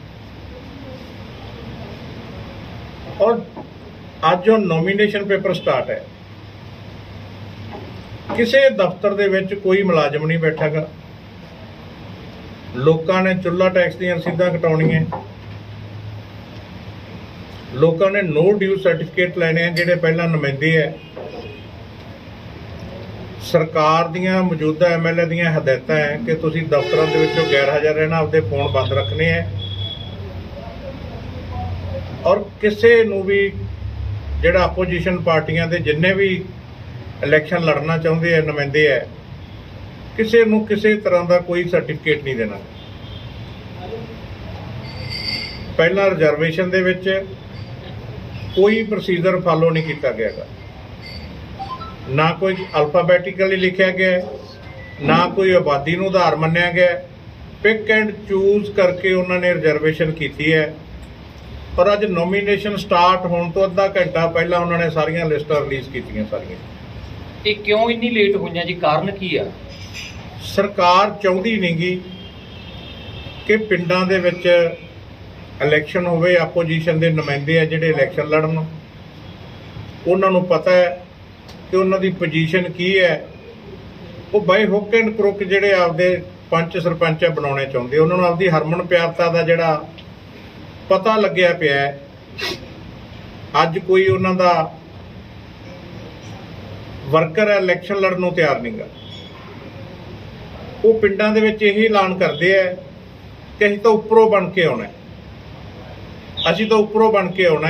ਔਰ ਅੱਜ ਉਹ ਨੋਮੀਨੇਸ਼ਨ ਪੇਪਰ ਸਟਾਰਟ ਹੈ। ਕਿਸੇ ਦਫ਼ਤਰ ਦੇ ਵਿੱਚ ਕੋਈ ਮੁਲਾਜ਼ਮ ਨਹੀਂ ਬੈਠਾਗਾ ਲੋਕਾਂ ਨੇ ਚੁੱਲ੍ਹਾ ਟੈਕਸ ਦੀਆਂ ਰਸੀਦਾਂ ਕਟਾਉਣੀਆਂ। ਲੋਕਾਂ ਨੇ ਨੋ ਡਿਊ ਸਰਟੀਫਿਕੇਟ ਲੈਣੇ ਆ, ਜਿਹੜੇ ਪਹਿਲਾਂ ਨੁਮਾਇੰਦੇ ਹੈ ਸਰਕਾਰ ਦੀਆਂ ਮੌਜੂਦਾ ਐਮਐਲਏ ਦੀਆਂ ਹਦਾਇਤਾਂ ਹੈ ਕਿ ਤੁਸੀਂ ਦਫ਼ਤਰਾਂ ਦੇ ਵਿੱਚੋਂ ਗੈਰ ਹਾਜ਼ਰ ਰਹਿਣਾ, ਆਪਦੇ ਫੋਨ ਬੰਦ ਰੱਖਣੇ ਹੈ ਔਰ ਕਿਸੇ ਨੂੰ ਵੀ ਜਿਹੜਾ ਆਪੋਜੀਸ਼ਨ ਪਾਰਟੀਆਂ ਦੇ ਜਿੰਨੇ ਵੀ ਇਲੈਕਸ਼ਨ ਲੜਨਾ ਚਾਹੁੰਦੇ ਆ, ਨੁਮਾਇੰਦੇ ਹੈ ਕਿਸੇ ਨੂੰ ਕਿਸੇ ਤਰ੍ਹਾਂ ਦਾ ਕੋਈ ਸਰਟੀਫਿਕੇਟ ਨਹੀਂ ਦੇਣਾ। ਪਹਿਲਾਂ ਰਿਜ਼ਰਵੇਸ਼ਨ ਦੇ ਵਿੱਚ ਕੋਈ ਪ੍ਰੋਸੀਜਰ ਫਾਲੋ ਨਹੀਂ ਕੀਤਾ ਗਿਆਗਾ ਨਾ ਕੋਈ ਅਲਫਾਬੈਟਿਕਲੀ ਲਿਖਿਆ ਗਿਆ ਨਾ ਕੋਈ ਆਬਾਦੀ ਨੂੰ ਆਧਾਰ ਮੰਨਿਆ ਗਿਆ ਪਿਕ ਐਂਡ ਚੂਜ਼ ਕਰਕੇ ਉਹਨਾਂ ਨੇ ਰਿਜ਼ਰਵੇਸ਼ਨ ਕੀਤੀ ਹੈ। ਪਰ ਅੱਜ ਨੋਮੀਨੇਸ਼ਨ ਸਟਾਰਟ ਹੋਣ ਤੋਂ ਅੱਧਾ ਘੰਟਾ ਪਹਿਲਾਂ ਉਹਨਾਂ ਨੇ ਸਾਰੀਆਂ ਲਿਸਟਾਂ ਰਿਲੀਜ਼ ਕੀਤੀਆਂ ਸਾਰੀਆਂ। ਇਹ ਕਿਉਂ ਇੰਨੀ ਲੇਟ ਹੋਈਆਂ ਜੀ? ਕਾਰਨ ਕੀ ਆ? ਸਰਕਾਰ ਚਾਹੁੰਦੀ ਨਹੀਂਗੀ ਕਿ ਪਿੰਡਾਂ ਦੇ ਵਿੱਚ ਇਲੈਕਸ਼ਨ ਹੋਵੇ ਆਪੋਜੀਸ਼ਨ ਦੇ ਨੁਮਾਇੰਦੇ ਆ ਜਿਹੜੇ ਇਲੈਕਸ਼ਨ ਲੜਨ। ਉਹਨਾਂ ਨੂੰ ਪਤਾ ਹੈ ਕਿ ਉਹਨਾਂ ਦੀ ਪੋਜੀਸ਼ਨ ਕੀ ਹੈ। ਉਹ ਬਾਈ ਹੁੱਕ ਐਂਡ ਕਰੁੱਕ ਜਿਹੜੇ ਆਪਦੇ ਪੰਚ ਸਰਪੰਚ ਆ ਬਣਾਉਣੇ ਚਾਹੁੰਦੇ। ਉਹਨਾਂ ਨੂੰ ਆਪਦੀ ਹਰਮਨ ਪਿਆਰਤਾ ਦਾ ਜਿਹੜਾ ਪਤਾ ਲੱਗਿਆ ਪਿਆ ਅੱਜ ਕੋਈ ਉਹਨਾਂ ਦਾ ਵਰਕਰ ਹੈ ਇਲੈਕਸ਼ਨ ਲੜਨ ਨੂੰ ਤਿਆਰ ਨਹੀਂਗਾ ਉਹ ਪਿੰਡਾਂ ਦੇ ਵਿੱਚ ਇਹੀ ਐਲਾਨ ਕਰਦੇ ਆ ਕਿ ਅਸੀਂ ਤਾਂ ਉੱਪਰੋਂ ਬਣ ਕੇ ਆਉਣਾ ਅਸੀਂ ਤਾਂ ਉੱਪਰੋਂ ਬਣ ਕੇ ਆਉਣਾ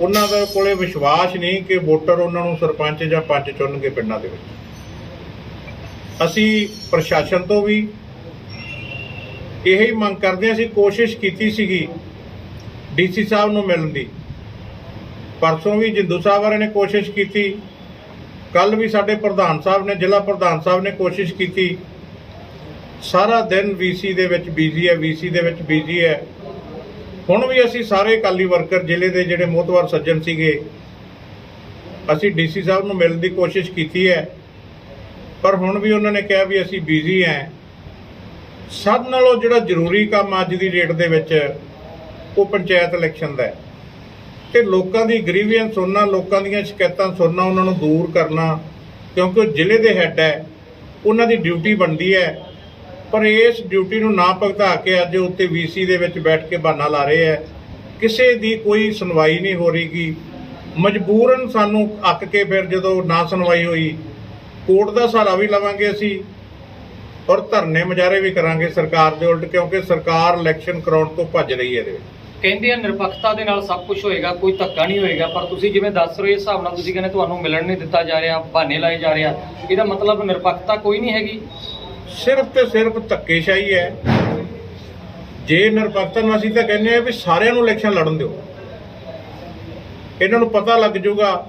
ਉਹਨਾਂ ਦੇ ਕੋਲੇ ਵਿਸ਼ਵਾਸ ਨਹੀਂ ਕਿ ਵੋਟਰ ਉਹਨਾਂ ਨੂੰ ਸਰਪੰਚ ਜਾਂ ਪੰਚ ਚੁਣਨਗੇ ਪਿੰਡਾਂ ਦੇ ਵਿੱਚ। ਅਸੀਂ ਪ੍ਰਸ਼ਾਸਨ ਤੋਂ ਵੀ ਇਹੀ ਮੰਗ ਕਰਦੇ ਹਾਂ। ਅਸੀਂ ਕੋਸ਼ਿਸ਼ ਕੀਤੀ ਸੀਗੀ ਡੀਸੀ ਸਾਹਿਬ ਨੂੰ ਮਿਲਣ ਦੀ। ਪਰਸੋਂ ਵੀ ਜਿੰਦੂ ਸਾਹਿਬ ਵਾਲੇ ਨੇ ਕੋਸ਼ਿਸ਼ ਕੀਤੀ। ਕੱਲ ਵੀ ਸਾਡੇ ਪ੍ਰਧਾਨ ਸਾਹਿਬ ਨੇ, ਜ਼ਿਲ੍ਹਾ ਪ੍ਰਧਾਨ ਸਾਹਿਬ ਨੇ ਕੋਸ਼ਿਸ਼ ਕੀਤੀ। ਸਾਰਾ ਦਿਨ ਵੀਸੀ ਦੇ ਵਿੱਚ ਬਿਜ਼ੀ ਹੈ ਵੀਸੀ ਦੇ ਵਿੱਚ ਬਿਜ਼ੀ ਹੈ। ਹੁਣ ਵੀ ਅਸੀਂ ਸਾਰੇ ਅਕਾਲੀ ਵਰਕਰ ਜ਼ਿਲ੍ਹੇ ਦੇ ਜਿਹੜੇ ਮੋਹਤਵਾਰ ਸੱਜਣ ਸੀਗੇ, ਅਸੀਂ ਡੀਸੀ ਸਾਹਿਬ ਨੂੰ ਮਿਲਣ ਦੀ ਕੋਸ਼ਿਸ਼ ਕੀਤੀ ਹੈ। ਪਰ ਹੁਣ ਵੀ ਉਹਨਾਂ ਨੇ ਕਿਹਾ ਵੀ ਅਸੀਂ ਬਿਜ਼ੀ ਹੈ। ਸਭ ਨਾਲੋਂ ਜਿਹੜਾ ਜ਼ਰੂਰੀ ਕੰਮ ਅੱਜ ਦੀ ਡੇਟ ਦੇ ਵਿੱਚ ਉਹ ਪੰਚਾਇਤ ਇਲੈਕਸ਼ਨ ਦਾ ਹੈ। ਕਿ ਲੋਕਾਂ ਦੀ ਗ੍ਰੀਵੈਂਸ ਸੁਣਨਾ ਲੋਕਾਂ ਦੀਆਂ ਸ਼ਿਕਾਇਤਾਂ, ਸੁਣਨਾ, ਉਹਨਾਂ ਨੂੰ ਦੂਰ ਕਰਨਾ, ਕਿਉਂਕਿ ਉਹ ਜ਼ਿਲ੍ਹੇ ਦੇ ਹੈੱਡ ਹੈ, ਉਹਨਾਂ ਦੀ ਡਿਊਟੀ ਬਣਦੀ ਹੈ। ਪਰ ਇਸ ਡਿਊਟੀ ਨੂੰ ਨਾ ਭੁਗਤਾ ਕੇ ਅੱਜ ਉੱਤੇ ਵੀਸੀ ਦੇ ਵਿੱਚ ਬੈਠ ਕੇ ਬਹਾਨਾ ਲਾ ਰਹੇ ਹੈ। ਕਿਸੇ ਦੀ ਕੋਈ ਸੁਣਵਾਈ ਨਹੀਂ ਹੋ ਰਹੀਗੀ। ਮਜਬੂਰਨ ਸਾਨੂੰ ਅੱਕ ਕੇ ਫਿਰ ਜਦੋਂ ਨਾ ਸੁਣਵਾਈ ਹੋਈ, ਕੋਰਟ ਦਾ ਸਹਾਰਾ ਵੀ ਲਵਾਂਗੇ ਅਸੀਂ ਔਰ ਧਰਨੇ ਮੁਜ਼ਾਹਰੇ ਵੀ ਕਰਾਂਗੇ ਸਰਕਾਰ ਦੇ ਉਲਟ, ਕਿਉਂਕਿ ਸਰਕਾਰ ਇਲੈਕਸ਼ਨ ਕਰਾਉਣ ਤੋਂ ਭੱਜ ਰਹੀ ਹੈ ਇਹਦੇ ਵਿੱਚ। ਕਹਿੰਦੇ ਆ ਨਿਰਪੱਖਤਾ ਦੇ ਨਾਲ ਸਭ ਕੁਝ ਹੋਏਗਾ, ਕੋਈ ਧੱਕਾ ਨਹੀਂ ਹੋਏਗਾ, ਪਰ ਤੁਸੀਂ ਜਿਵੇਂ ਦੱਸ ਰਹੇ ਹੋ, ਇਸ ਹਿਸਾਬ ਨਾਲ ਤੁਸੀਂ ਕਹਿੰਦੇ ਤੁਹਾਨੂੰ ਮਿਲਣ ਨਹੀਂ ਦਿੱਤਾ ਜਾ ਰਿਹਾ, ਬਹਾਨੇ ਲਾਏ ਜਾ ਰਿਹਾ ਇਹਦਾ ਮਤਲਬ ਨਿਰਪੱਖਤਾ ਕੋਈ ਨਹੀਂ ਹੈਗੀ। ਸਿਰਫ ਤੇ ਸਿਰਫ ਧੱਕੇਸ਼ਾਹੀ ਹੈ। ਜੇ ਨਿਰਪੱਖਤਾ ਨੂੰ ਅਸੀਂ ਤਾਂ ਕਹਿੰਦੇ ਆ ਵੀ ਸਾਰਿਆਂ ਨੂੰ ਇਲੈਕਸ਼ਨ ਲੜਨ ਦਿਓ। ਇਹਨਾਂ ਨੂੰ ਪਤਾ ਲੱਗ ਜਾਊਗਾ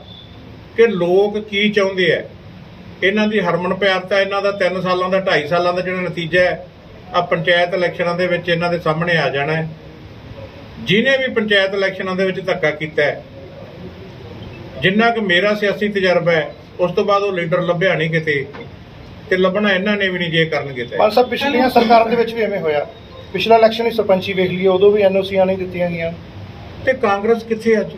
ਕਿ ਲੋਕ ਕੀ ਚਾਹੁੰਦੇ ਆ। ਇਹਨਾਂ ਦੀ ਹਰਮਨ ਪਿਆਰਤਾ ਇਹਨਾਂ ਦਾ 3 ਸਾਲਾਂ ਦਾ 2.5 ਸਾਲਾਂ ਦਾ ਜਿਹੜਾ ਨਤੀਜਾ ਹੈ ਆ ਪੰਚਾਇਤ ਇਲੈਕਸ਼ਨਾਂ ਦੇ ਵਿੱਚ ਇਹਨਾਂ ਦੇ ਸਾਹਮਣੇ ਆ ਜਾਣਾ ਹੈ। ਜਿਨੇ ਵੀ ਪੰਚਾਇਤ ਇਲੈਕਸ਼ਨਾਂ ਦੇ ਵਿੱਚ ਧੱਕਾ ਕੀਤਾ ਜਿੰਨਾ ਕਿ ਮੇਰਾ ਸਿਆਸੀ ਤਜਰਬਾ ਹੈ ਉਸ ਤੋਂ ਬਾਅਦ ਉਹ ਲੀਡਰ ਲੱਭਿਆ ਨਹੀਂ ਕਿਤੇ ਤੇ ਲੱਭਣਾ ਇਹਨਾਂ ਨੇ ਵੀ ਨਹੀਂ ਜੇ ਕਰਨਗੇ ਤੇ। ਮਾਨ ਸਾਹਿਬ ਪਿਛਲੀਆਂ ਸਰਕਾਰਾਂ ਦੇ ਵਿੱਚ ਵੀ ਐਵੇਂ ਹੋਇਆ। ਪਿਛਲਾ ਇਲੈਕਸ਼ਨ ਹੀ ਸਰਪੰਚੀ ਵੇਖ ਲਈ ਉਦੋਂ ਵੀ ਐਨਓਸੀਆਂ ਨਹੀਂ ਦਿੱਤੀਆਂ ਗਈਆਂ। ਤੇ ਕਾਂਗਰਸ ਕਿੱਥੇ ਅੱਜ?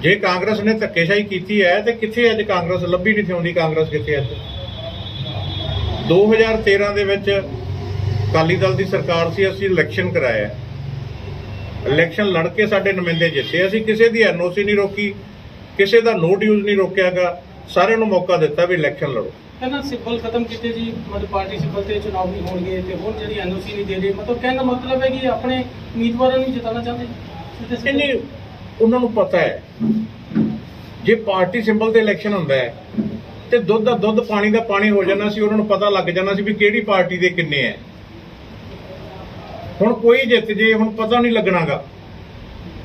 ਜੇ ਕਾਂਗਰਸ ਨੇ ਧੱਕੇਸ਼ਾਹੀ ਕੀਤੀ ਹੈ ਤੇ ਕਿੱਥੇ ਅੱਜ ਕਾਂਗਰਸ? ਲੱਭੀ ਨਹੀਂ ਥਿਉਂਦੀ ਕਾਂਗਰਸ ਕਿੱਥੇ ਅੱਜ? 2013 ਦੇ ਵਿੱਚ ਅਕਾਲੀ ਦਲ ਦੀ ਸਰਕਾਰ ਸੀ ਅਸੀਂ ਇਲੈਕਸ਼ਨ ਕਰਾਇਆ। ਇਲੈਕਸ਼ਨ ਲੜ ਕੇ ਸਾਡੇ ਨੁਮਾਇੰਦੇ ਜਿੱਤੇ। ਅਸੀਂ ਕਿਸੇ ਦੀ ਐਨਓਸੀ ਨਹੀਂ ਰੋਕੀ ਕਿਸੇ ਦਾ ਨੋਟ ਯੂਜ਼ ਨਹੀਂ ਰੋਕਿਆਗਾ। ਸਾਰਿਆਂ ਨੂੰ ਮੌਕਾ ਦਿੱਤਾ ਵੀ ਇਲੈਕਸ਼ਨ ਲੜੋ। ਕਹਿੰਦਾ ਸਿੰਬਲ ਖਤਮ ਕੀਤੇ ਜੀ ਮਤਲਬ ਪਾਰਟੀ ਸਿੰਬਲ ਤੇ ਚੁਣਾਵ ਨਹੀਂ ਹੋਣਗੇ ਤੇ ਹੁਣ ਜਿਹੜੀ ਐਨਓਸੀ ਨਹੀਂ ਦੇ ਰਹੇ ਮਤਲਬ ਕਹਿਣ ਦਾ ਮਤਲਬ ਹੈ ਕਿ ਆਪਣੇ ਉਮੀਦਵਾਰਾਂ ਨੂੰ ਜਿਤਾਉਣਾ ਚਾਹੁੰਦੇ। ਨਹੀਂ ਉਹਨਾਂ ਨੂੰ ਪਤਾ ਹੈ। ਜੇ ਪਾਰਟੀ ਸਿੰਬਲ ਤੇ ਇਲੈਕਸ਼ਨ ਹੁੰਦਾ ਹੈ ਤੇ ਦੁੱਧ ਦਾ ਦੁੱਧ ਪਾਣੀ ਦਾ ਪਾਣੀ ਹੋ ਜਾਣਾ ਸੀ ਉਹਨਾਂ ਨੂੰ ਪਤਾ ਲੱਗ ਜਾਣਾ ਸੀ ਵੀ ਕਿਹੜੀ ਪਾਰਟੀ ਦੇ ਕਿੰਨੇ ਹੈ। ਹੁਣ ਕੋਈ ਜਿੱਤ ਜੇ ਹੁਣ ਪਤਾ ਨਹੀਂ ਲੱਗਣਾਗਾ।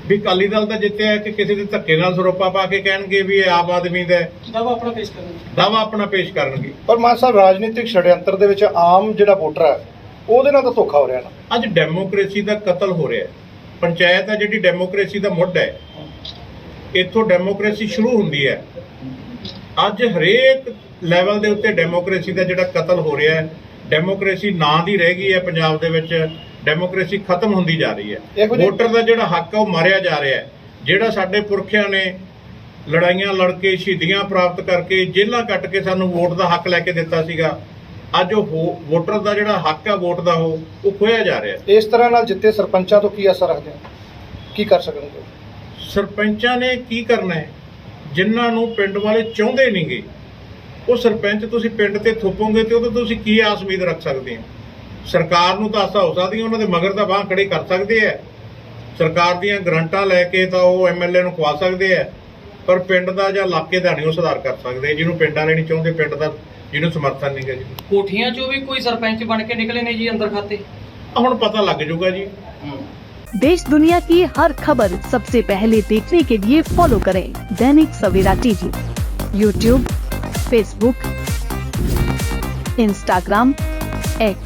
ਵੀ ਅਕਾਲੀ ਦਲ ਦਾ ਜਿੱਤਿਆ ਕਿ ਕਿਸੇ ਦੇ ਧੱਕੇ ਨਾਲ ਸਰੋਪਾ ਪਾ ਕੇ ਕਹਿਣਗੇ ਵੀ ਇਹ ਆਮ ਆਦਮੀ ਦਾ ਦਾਵਾ ਆਪਣਾ ਪੇਸ਼ ਕਰਨਾ ਦਾਵਾ ਆਪਣਾ ਪੇਸ਼ ਕਰਨਗੇ। ਪਰ ਮਾਨ ਸਾਹਿਬ ਰਾਜਨੀਤਿਕ ਛੜਯੰਤਰ ਦੇ ਵਿੱਚ ਆਮ ਜਿਹੜਾ ਵੋਟਰ ਹੈ ਉਹਦੇ ਨਾਲ ਤਾਂ ਧੋਖਾ ਹੋ ਰਿਹਾ ਨਾ। ਅੱਜ ਡੈਮੋਕ੍ਰੇਸੀ ਦਾ ਕਤਲ ਹੋ ਰਿਹਾ ਹੈ। ਪੰਚਾਇਤ ਹੈ ਜਿਹੜੀ ਡੈਮੋਕ੍ਰੇਸੀ ਦਾ ਮੁੱਢ ਹੈ। ਇੱਥੋਂ ਡੈਮੋਕ੍ਰੇਸੀ ਸ਼ੁਰੂ ਹੁੰਦੀ ਹੈ। ਅੱਜ ਹਰੇਕ ਲੈਵਲ ਦੇ ਉੱਤੇ ਡੈਮੋਕ੍ਰੇਸੀ ਦਾ ਜਿਹੜਾ ਕਤਲ ਹੋ ਰਿਹਾ ਹੈ ਡੈਮੋਕ੍ਰੇਸੀ ਨਾਂ ਦੀ ਰਹਿ ਗਈ ਹੈ ਪੰਜਾਬ ਦੇ ਵਿੱਚ। ਡੈਮੋਕ੍ਰੇਸੀ ਖਤਮ ਹੁੰਦੀ ਜਾ ਰਹੀ ਹੈ। ਵੋਟਰ ਦਾ ਜਿਹੜਾ ਹੱਕ ਹੈ ਉਹ ਮਾਰਿਆ ਜਾ ਰਿਹਾ ਹੈ। ਜਿਹੜਾ ਸਾਡੇ ਪੁਰਖਿਆਂ ਨੇ ਲੜਾਈਆਂ ਲੜ ਕੇ ਸ਼ਹੀਦੀਆਂ ਪ੍ਰਾਪਤ ਕਰਕੇ ਜੇਲ੍ਹਾਂ ਕੱਟ ਕੇ ਸਾਨੂੰ ਵੋਟ ਦਾ ਹੱਕ ਲੈ ਕੇ ਦਿੱਤਾ ਸੀਗਾ ਅੱਜ ਉਹ ਵੋਟਰ ਦਾ ਜਿਹੜਾ ਹੱਕ ਹੈ ਵੋਟ ਦਾ ਉਹ ਉਹ ਖੋਇਆ ਜਾ ਰਿਹਾ ਇਸ ਤਰ੍ਹਾਂ ਨਾਲ ਜਿੱਤੇ ਸਰਪੰਚਾਂ ਤੋਂ ਕੀ ਅਸਰ ਰੱਖਦੇ ਕੀ ਕਰ ਸਕਣਗੇ? ਸਰਪੰਚਾਂ ਨੇ ਕੀ ਕਰਨਾ ਹੈ? ਜਿਨ੍ਹਾਂ ਨੂੰ ਪਿੰਡ ਵਾਲੇ ਚਾਹੁੰਦੇ ਨਹੀਂਗੇ ਉਹ ਸਰਪੰਚ ਤੁਸੀਂ ਪਿੰਡ ਤੇ ਥੋਪੋਗੇ ਤੇ ਉਹਦੇ ਤੁਸੀਂ ਕੀ ਆਸ ਉਮੀਦ ਰੱਖ ਸਕਦੇ ਹੋ? ਸਰਕਾਰ ਨੂੰ ਤਾਂ ਆਸਾਂ ਹੋ ਸਕਦੀਆਂ ਉਹਨਾਂ ਦੇ ਮਗਰ ਤਾਂ ਬਾਹ ਖੜੇ ਕਰ ਸਕਦੇ ਆ ਸਰਕਾਰ ਦੀਆਂ ਗਰੰਟਾਂ ਲੈ ਕੇ ਤਾਂ ਉਹ ਐਮਐਲਏ ਨੂੰ ਖਵਾ ਸਕਦੇ ਆ ਪਰ ਪਿੰਡ ਦਾ ਜਾਂ ਇਲਾਕੇ ਦਾ ਨਹੀਂ ਉਹ ਸੁਧਾਰ ਕਰ ਸਕਦੇ ਜਿਹਨੂੰ ਪਿੰਡ ਵਾਲੇ ਨਹੀਂ ਚਾਹੁੰਦੇ ਪਿੰਡ ਦਾ ਜਿਹਨੂੰ ਸਮਰਥਨ ਨਹੀਂ ਗਾ ਜੀ ਕੋਠੀਆਂ 'ਚੋਂ ਵੀ ਕੋਈ ਸਰਪੰਚ ਬਣ ਕੇ ਨਿਕਲੇ ਨੇ ਜੀ ਅੰਦਰ ਖਾਤੇ ਆਹ ਹੁਣ ਪਤਾ ਲੱਗ ਜਾਊਗਾ ਜੀ देश दुनिया की हर खबर सबसे पहले देखने के लिए फॉलो करें Dainik Savera TV YouTube Facebook Instagram X